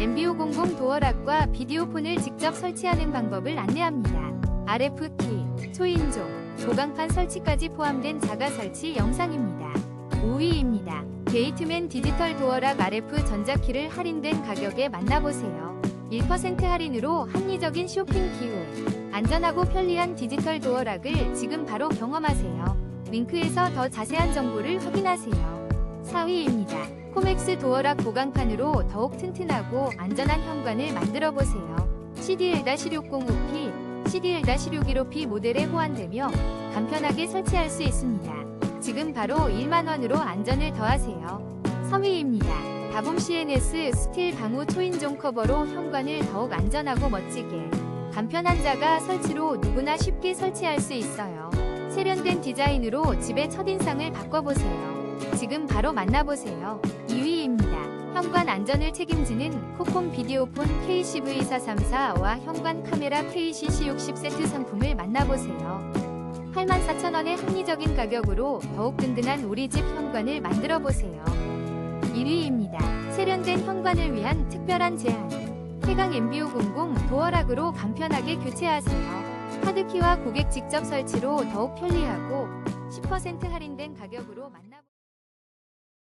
MBO00 도어락과 비디오폰을 직접 설치하는 방법을 안내합니다. RF키, 초인종, 보강판 설치까지 포함된 자가 설치 영상입니다. 5위입니다. 게이트맨 디지털 도어락 RF 전자키를 할인된 가격에 만나보세요. 1% 할인으로 합리적인 쇼핑 기회. 안전하고 편리한 디지털 도어락을 지금 바로 경험하세요. 링크에서 더 자세한 정보를 확인하세요. 4위입니다. 코맥스 도어락 보강판으로 더욱 튼튼하고 안전한 현관을 만들어 보세요. CDL-605P, CDL-615P 모델에 호환되며 간편하게 설치할 수 있습니다. 지금 바로 1만원으로 안전을 더하세요. 3위입니다. 다봄 CNS 스틸 방우 초인종 커버로 현관을 더욱 안전하고 멋지게 간편한 자가 설치로 누구나 쉽게 설치할 수 있어요. 세련된 디자인으로 집의 첫인상을 바꿔보세요. 지금 바로 만나보세요. 2위입니다. 현관 안전을 책임지는 코콤 비디오폰 KCV434와 현관 카메라 KCC60 세트 상품을 만나보세요. 84,000원의 합리적인 가격으로 더욱 든든한 우리 집 현관을 만들어보세요. 1위입니다. 세련된 현관을 위한 특별한 제안. 태강 MBO00 도어락으로 간편하게 교체하세요. 카드키와 고객 직접 설치로 더욱 편리하고 10% 할인된 가격으로 만나보